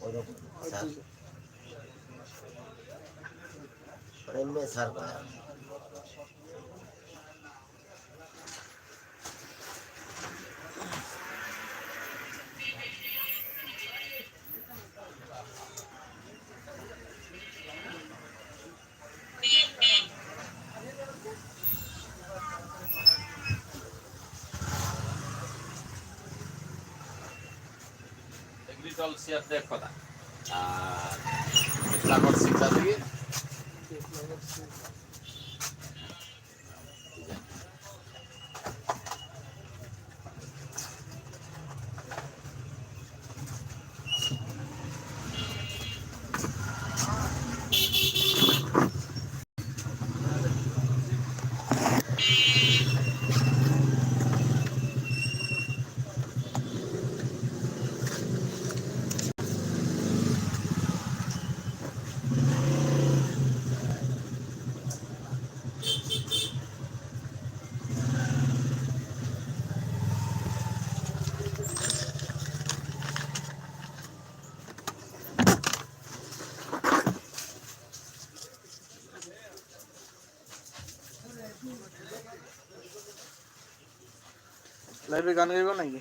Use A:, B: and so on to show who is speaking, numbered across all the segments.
A: ওইরকম স্যার এমনি স্যার কয়
B: এগ্রিকালচার এক কথা আর
C: লাইভে গান গাইব নাকি?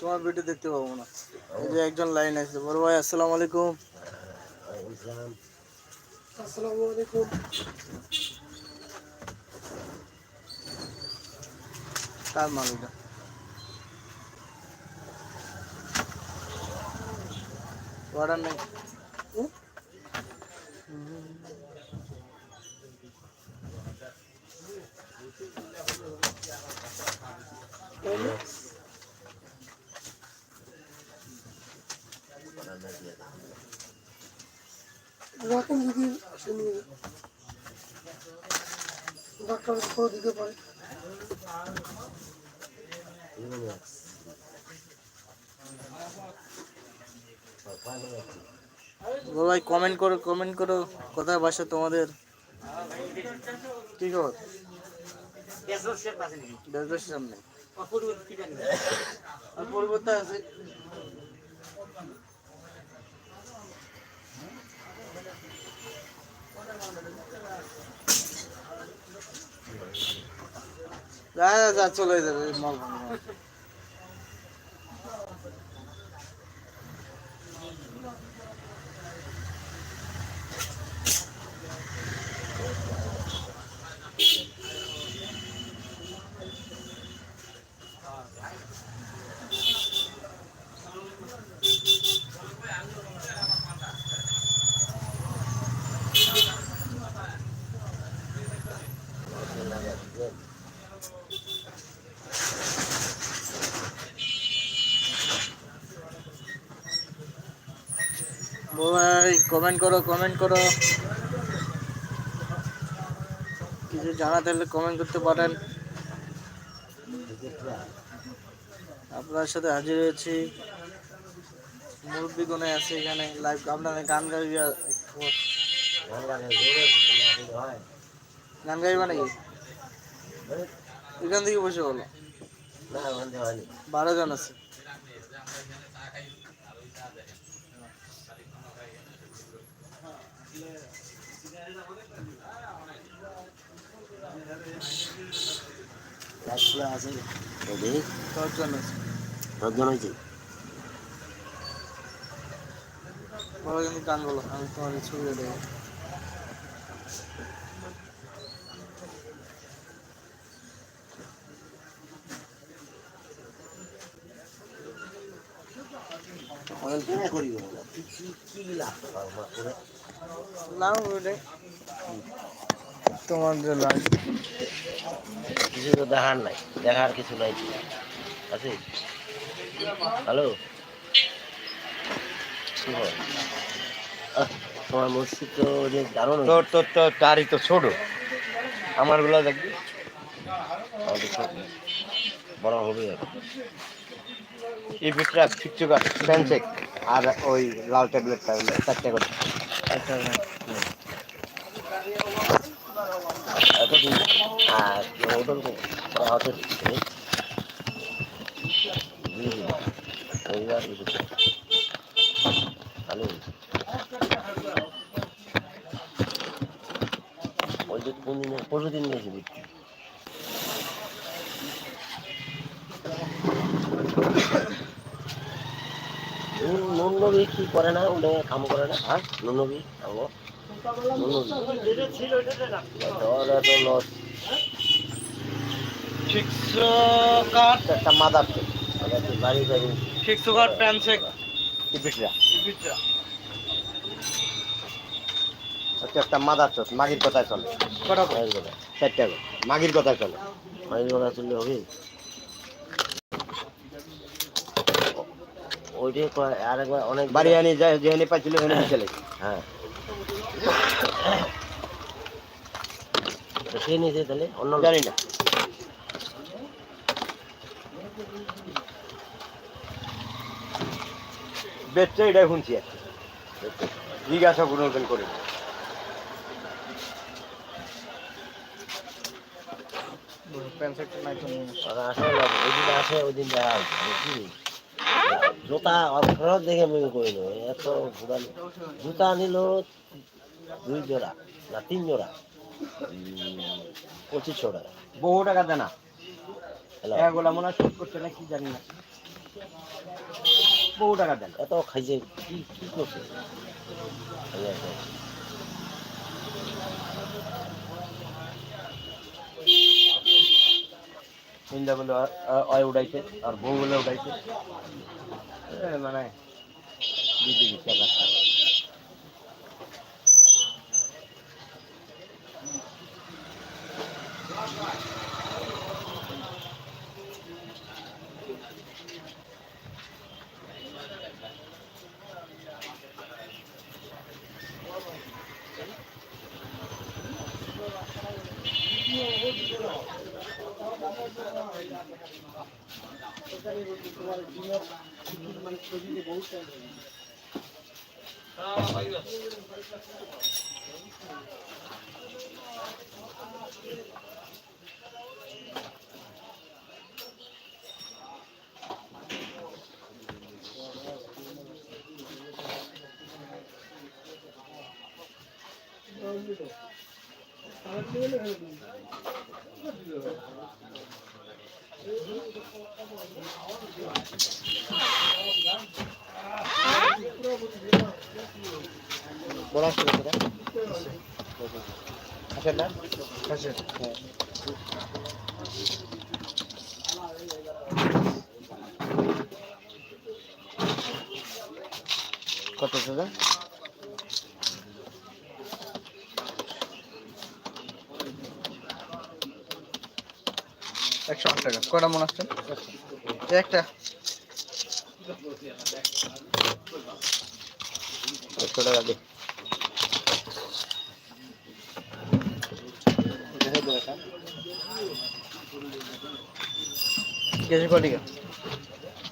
C: তোমার ভিডিও দেখতে পাবো না। এই যে একজন লাইন আছে। বড় ভাই আসসালামু আলাইকুম। আসসালামু আলাইকুম। কার মাল এটা? অর্ডার নেই।
D: রকম যদি ডাক্তার করে দিতে পারে।
C: ভাই কমেন্ট করো কমেন্ট করো। কোথায়? বাসা তোমাদের। কি খবর? দেড়শোর সামনে। আর আছে। যা চলে যাবে মাল কমেন্ট করো কমেন্ট করো। কিছু জানা থাকলে কমেন্ট করতে পারেন। আপনার সাথে হাজির হয়েছি। মুরব্বী কোনে আছে এখানে লাইভ আপনাদের গান গাইবা গান গাইবা নাকি? এখান থেকে বসে বলো। বারো জন আছে
A: একশো আছে দেখি
C: দশজন আছে
A: দশজন হয়েছে
C: বলো কিন্তু গান বলো আমি তোমাদের ছবি দেবো।
A: কি লাভ পাবো
C: নাও তোমার যে
A: কিছু তো দেখার নাই দেখার কিছু নাই। আছে? হ্যালো? হয়? তোমার মসজিদ তো যে দারুণ
E: তোর তোর তো তারই তো ছোট। আমারগুলো দেখবি?
A: আমাদের বড় হবে আর।
E: এই বিটটা ফিকচুকা আর ওই লাল ট্যাবলেটটা চারটে করে।
A: ওই যে কোন দিনে পরশু দিন গেছি নুন নবী কি করে না ওটা কাম করে না? হ্যাঁ নুন নবী আমগো নুন নবী এত লস
C: কাট
E: একটা মাদার চোদ
A: বাড়ি বাড়ি
C: কাট প্যানসেক
E: হচ্ছে একটা মাদার চোদ মাগির কথায় চলে।
C: কটা
A: কথা
E: চারটা মাগির কথায় চলে।
A: মায়ের কথা চললে হবে? ওইটাই আরেকবার অনেক
E: বাড়ি আনি যায় যেখানে পাইছিল সেখানে চলে
A: হ্যাঁ। সে নিয়েছে তাহলে? অন্য
E: জানি না। বেচছে এটাই শুনছি আর জিজ্ঞাসা কোনোদিন করি
A: আর ওই দিন আসে ওই দিন দেখা? জুতা ফেরত দেখে আমি করি না এত ঘুরান জুতা নিল দুই জোড়া না তিন জোড়া। পঁচিশশো টাকা
E: বহু টাকা দেনা? এগুলা মনে হয় শোধ করছে না কি জানি না। বহু টাকা দেন।
A: এত খাইছে কি কি করছে? এই আর কি।
E: সন্ধ্যা বলে অয় উঠাইছে আর বউ বলে উঠাইছে মানে দিচ্ছে রাস্তা 啊还有。一 আসছে আসেন না? কত দাদা?
C: একশো আট টাকা। কয়টা মনে আসছে একটা।
E: একশো টাকা দে
C: কেজি কটিকা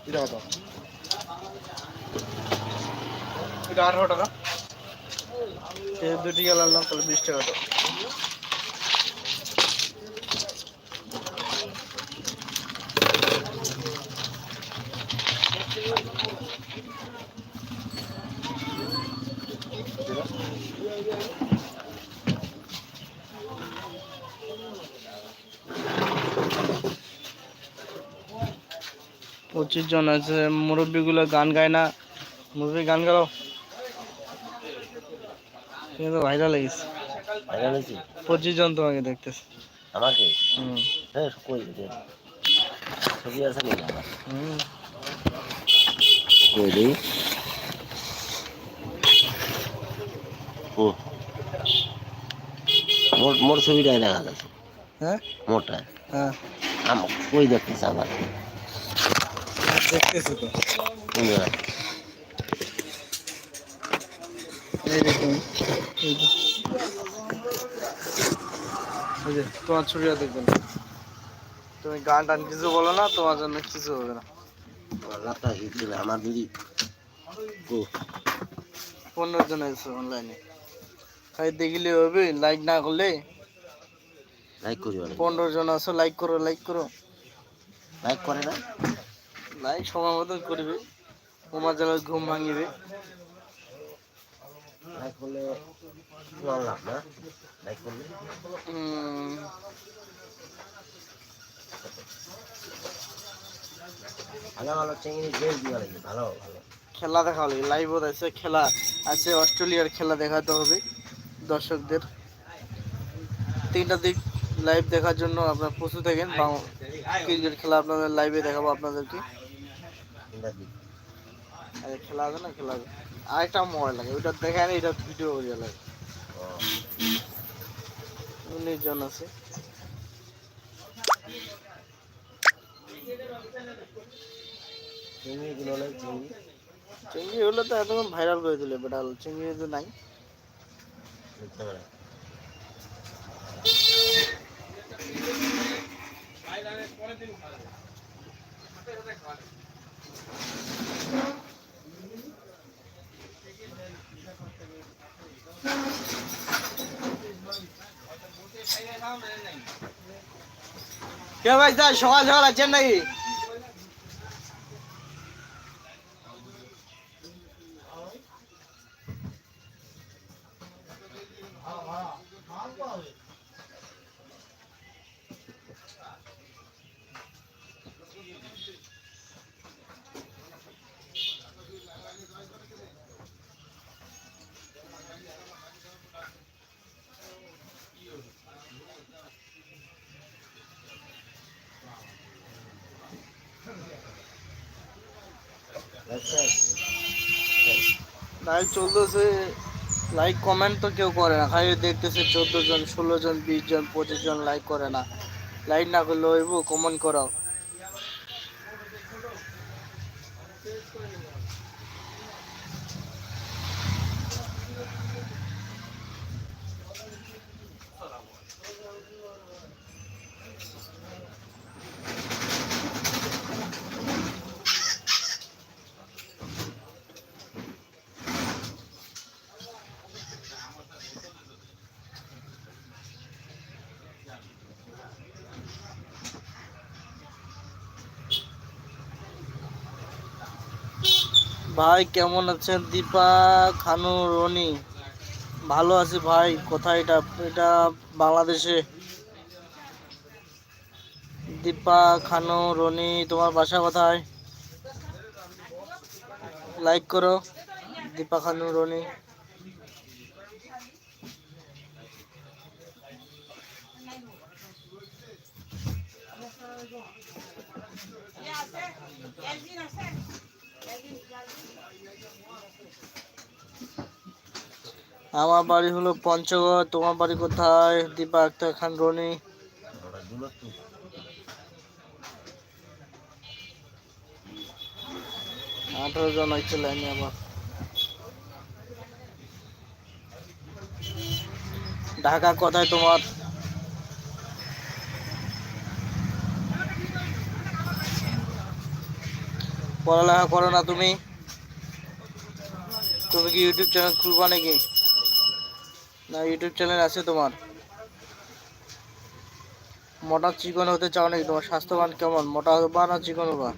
E: এটা কত?
C: এটা আঠারো টাকা। দুটি গেল আনলাম তাহলে বিশ টাকা পঁচিশ জন আছে মুরব্বীগুলো গান গায় না। মুরব্বী গান গাও। তুমি তো ভাইরাল লেগেছে
A: ভাইরাল হয়েছি?
C: পঁচিশ জন তোমাকে দেখতেছে।
A: আমাকে? হ্যাঁ কই ছবি আছে
C: হুম।
A: কই দেই হুম মোর মোর ছবিটাই দেখা যাচ্ছে
C: হ্যাঁ?
A: মোরটা?
C: হ্যাঁ।
A: আমার কই দেখতেছে আমার?
C: দেখতেছি তো। তোমার ছবিটা দেখবেন। তুমি গান টান কিছু বলো না তোমার জন্য কিছু হবে না।
A: আমার
C: পনেরো জন আছে অনলাইনে খাই দেখলে হবে লাইক না করলে?
A: লাইক করি
C: পনেরো জন আছো লাইক করো লাইক করো।
A: লাইক করে না?
C: লাইক সময় মতন করবে। তোমার যেন ঘুম ভাঙিবে। খেলা দেখা হবে লাইভ আছে খেলা আছে অস্ট্রেলিয়ার খেলা দেখাতে হবে দর্শকদের। তিনটা দিক লাইভ দেখার জন্য আপনার প্রস্তুত থাকেন। ক্রিকেট খেলা আপনাদের লাইভে দেখাবো আপনাদেরকে।
A: দিক
C: আরে খেলা আছে না খেলা আরেকটা মোবাইল লাগে ওইটা দেখায় না এটা ভিডিও করিয়া লাগে।
A: ও
C: আছে।
A: চিংড়ি গুলো চিংড়ি।
C: চিংড়ি হলে তো একদম ভাইরাল করে দিলে বেটা চিংড়ি তো নাই।
A: বুঝতে পারে
C: কে ভাই সকাল সকাল আছেন নাকি? লাইভ চলতেছে। লাইক কমেন্ট তো কেউ করে না। খালি দেখতেছে চোদ্দ জন, ষোলো জন, বিশ জন, পঁচিশ জন লাইক করে না। লাইক না করলে হইব কমেন্ট করাও। ভাই, কেমন আছেন? দীপা, খানু, রনি। ভালো আছি ভাই। কোথায় এটা? এটা বাংলাদেশে। দীপা, খানু, রনি, তোমার বাসা কোথায়? লাইক করো। দীপা, খানু, রনি। আমার বাড়ি হলো পঞ্চগড়, তোমার বাড়ি কোথায়? দীপা আক্তার খান রনি। আঠারো জন হচ্ছে লাইনে আমার ঢাকা কোথায় তোমার? পড়ালেখা করো না তুমি। তুমি কি ইউটিউব চ্যানেল খুলবা নাকি? না ইউটিউব চ্যানেল আছে তোমার। মোটা চিকন হতে চাও নাকি? তোমার স্বাস্থ্যবান কেমন? মোটা হবা না চিকন হবা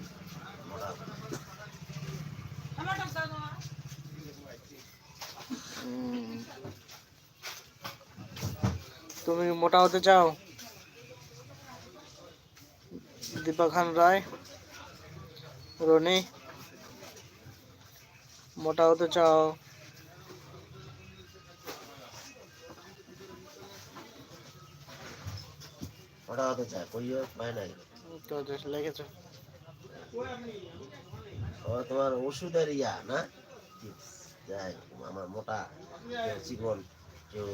C: তুমি মোটা হতে চাও? দীপা খান রায়, রনি, মোটা হতে চাও?
A: ওটা হতে চায় কইও পায় নাই।
C: তো বেশ লেগেছে।
A: ও তোমার ওষুধের ইয়া না? যাই আমার মোটা কেউ চিকন কেউ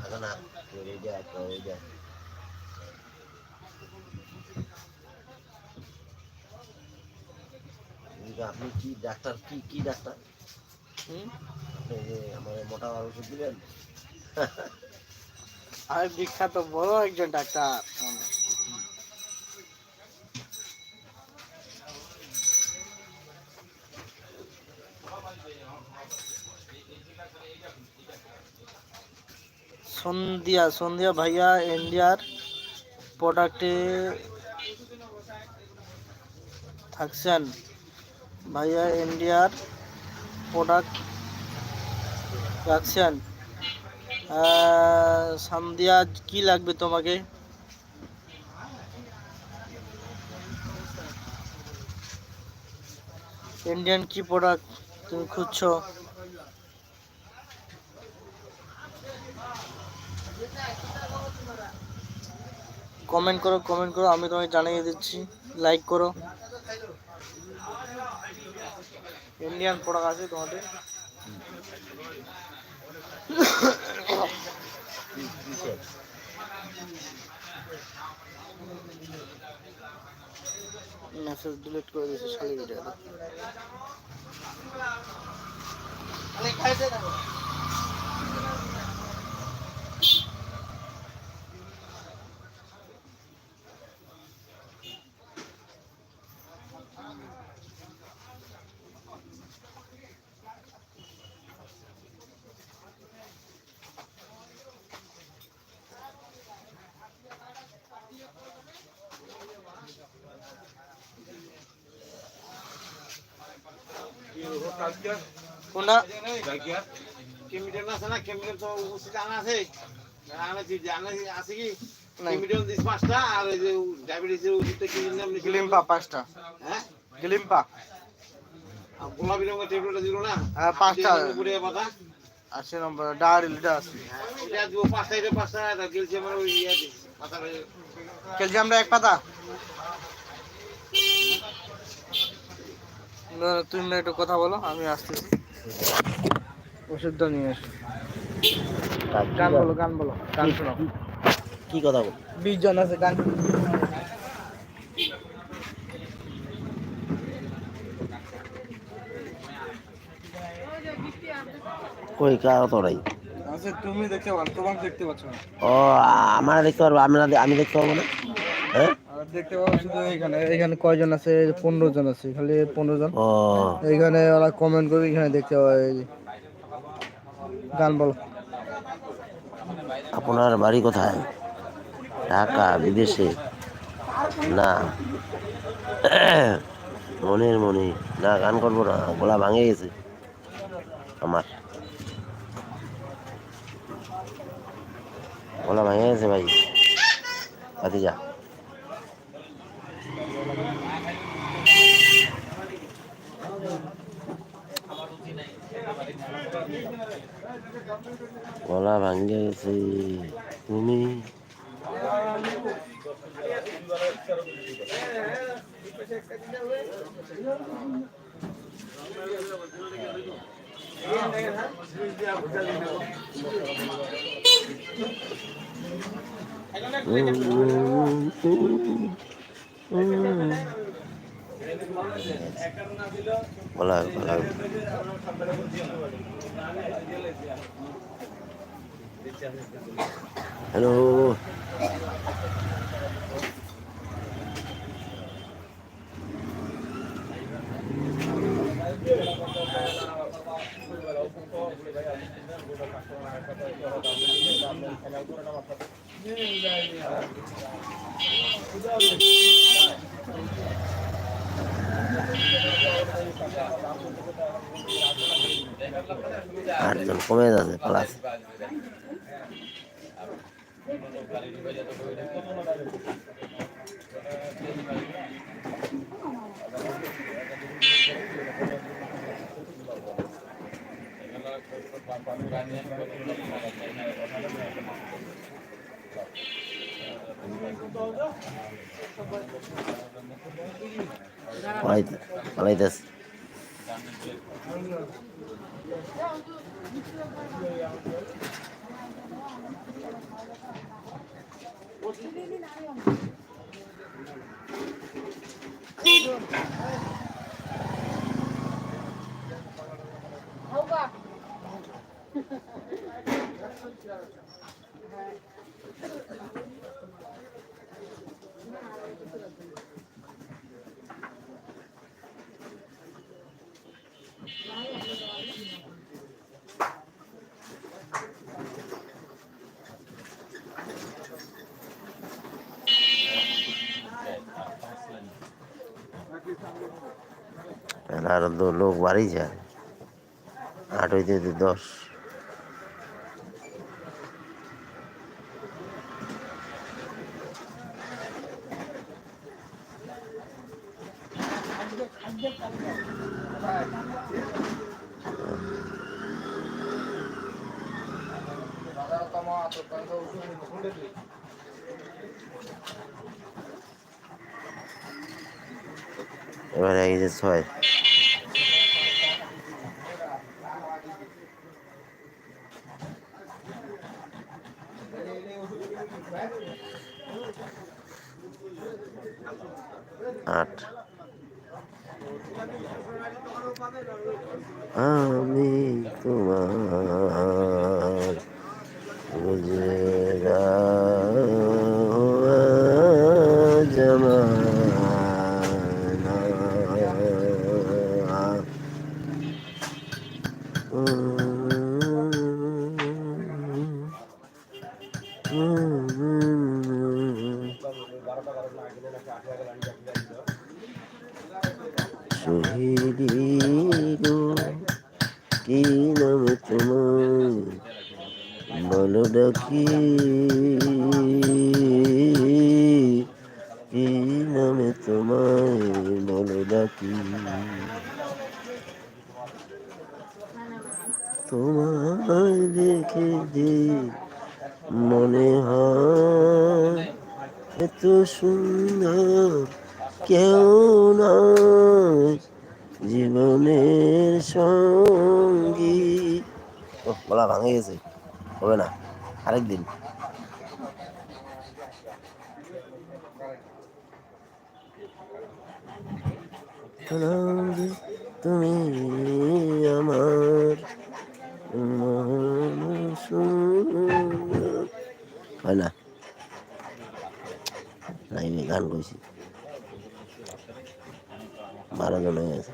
A: হাগানা কেউ এইটা কেউ এইটা আপনি কি ডাক্তার কি কি ডাক্তার? আপনি যে আমার মোটা ওষুধ দিবেন
C: আমি বিখ্যাত বড় একজন ডাক্তার। সন্ধ্যা সন্ধ্যা ভাইয়া ইন্ডিয়ার প্রোডাক্টে থাকছেন। ভাইয়া ইন্ডিয়ার প্রোডাক্ট রাখছেন। আহ, সান্দিয়া কি লাগবে তোমাকে? ইন্ডিয়ান কি প্রোডাক্ট তুমি খুঁজছো? কমেন্ট করো কমেন্ট করো, আমি তোমাকে জানিয়ে দিচ্ছি লাইক করো। ইন্ডিয়ান প্রোডাক্ট আছে তোমাদের। মেসেজ ডিলিট করে দিয়েছে শালি ভিডিওটা কোনটা
E: কেমিক্যাল আছে না কেমিক্যাল তো উপস্থিত আনা আছে আনাছি আনাছি আছে কি
C: নাই।
E: কেমিক্যাল দিস পাঁচটা আর ওই যে ডায়াবেটিসের ওষুধটা কি নাম লিখে
C: গ্লিম্পা পাঁচটা
E: হ্যাঁ
C: গ্লিম্পা
E: আর গোলাপি রঙের ট্যাবলেটটা দিল না
C: হ্যাঁ, পাঁচটা।
E: উপরে পাতা
C: আশি নম্বর ডায়ারি লিটার আছে
E: হ্যাঁ, এটা দিব পাঁচটা এটা পাঁচটা আর ক্যালসিয়ামের ওই ইয়ে আছে পাতা
C: ক্যালসিয়ামটা এক পাতা। না, তুমি না একটু কথা বলো আমি আসতেছি। ওষুধটা নিয়ে আসো। গান বলো? গান বলো গান শোনো
A: কি কথা বল?
C: বিশ জন আছে গান।
A: কই কার তোরাই?
C: আছে তুমি দেখতে পাচ্ছ তোমাকে দেখতে পাচ্ছ না।
A: ও আমরা দেখতে পারব আমরা আমি দেখতে পারব না? হ্যাঁ?
C: দেখতে পাবো শুধু এখানে এখানে কয়জন আছে? পনেরো জন আছে খালি পনেরো জন।
A: ও।
C: এইখানে ওরা কমেন্ট করে এখানে দেখতে পাবে গান বলো।
A: আপনার বাড়ি কোথায়? ঢাকা বিদেশে? না। মনের মনে না গান করব না গলা ভাঙে গেছে আমার। গলা ভাঙে গেছে ভাই। পাতি গলা ভাঙে গেছে তুমি গলা হ্যালো। আটজন কমে যাচ্ছে প্লাস পালাইতে পলাইতেছে Thank you. আরও লোক বাড়ি যায়। আট হইতে হইতে দশ। এবারে এই যে ছয়। কি নাম তোমার বলো ডাকি কি নামে তোমায় বলো ডাকি তোমায় দেখে যে মনে হয় এত সুন্দর, কেউ হবে না। আরেকদিন। তুমি আমার হয় না। লাইভে গান কইছি। বারো জন হয়ে গেছে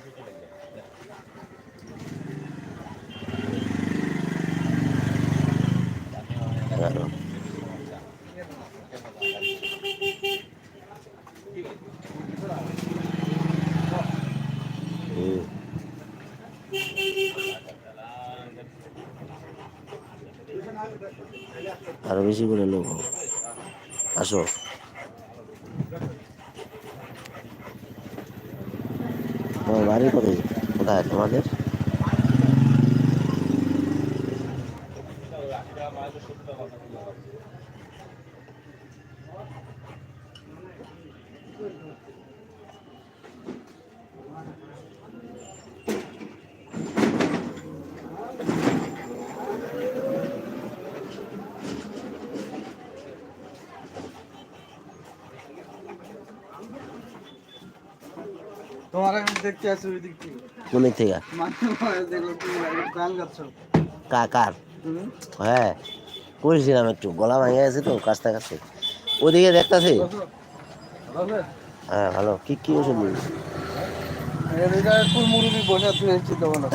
A: এগারো হুম আরও বেশি করে লোক হোক। আসো তোমার বাড়ি কোথায় কোথায় তোমাদের
C: তোমার এখন দেখতে আসো ওই দিক থেকে
A: কোন দিক থেকে
C: মাঝে মাঝে দেখল তুমি গান গাচ্ছ?
A: কা কার? হ্যাঁ করেছিলাম একটু গলা ভেঙে গেছে তো কাছতে কাছতে ওদিকে দেখতেছে? হ্যাঁ ভালো। কি কি ওষুধ
C: ভাবনা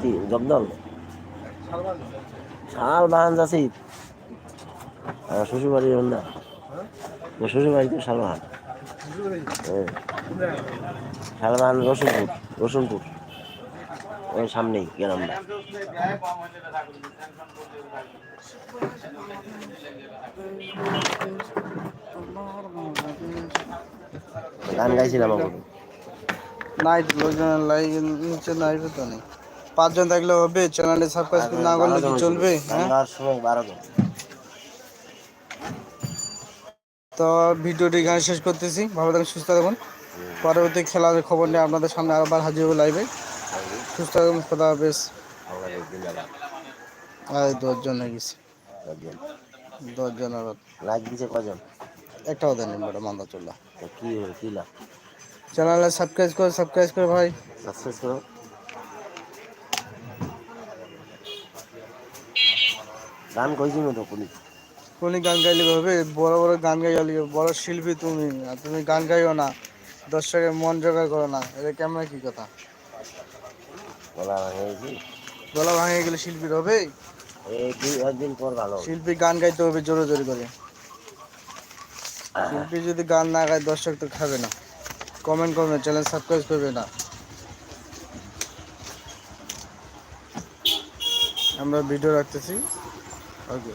A: কি জগদল? শাল বাহান যাচ্ছি। আমার শ্বশুর বাড়ির না আমার শ্বশুর বাড়িতে শালবাহান হ্যাঁ। রসুনপুর রসুনপুর। ওই সামনেই গ্রামটা গান গাইছিলাম আমার।
C: নাইট লোকজন লাইভ নিচে নাইট তো নেই। পাঁচজন থাকলে হবে চ্যানেলে সাবস্ক্রাইব না করলে কি চলবে? হ্যাঁ?
A: সময় বারো জন।
C: তো ভিডিওটি এখানে শেষ করতেছি। ভালো থাকুন সুস্থ থাকুন। পরবর্তী খেলার খবর নিয়ে আপনাদের সামনে আবার হাজির হব লাইভে সুস্থ থাকুন খোদা হাফেজ। আর দশজন হয়ে গেছে।
A: দশজন লাইক দিছে কজন?
C: একটাও দেন ম্যাডাম মান্দা চললা।
A: কি কি লাভ?
C: চ্যানেলে সাবস্ক্রাইব করে সাবস্ক্রাইব করে ভাই।
A: সাকসেস করো। গান কইছি তো পুলিশ।
C: কোনি গান গাইলে হবে বড় বড় গান গাইলে বড় শিল্পী তুমি আর তুমি গান গাইও না দর্শকের মন জোগাড় করো না এটা কেমন কি কথা? গলা ভাঙে গেলে শিল্পীর হবে?
A: এই দুই একদিন পর ভালো
C: শিল্পী গান গাইতে হবে জোরে জোরে করে। শিল্পী যদি গান না গায় দর্শক তো খাবে না। কমেন্ট করবে চ্যানেল সাবস্ক্রাইব করবে না। আমরা ভিডিও রাখতেছি। ওকে।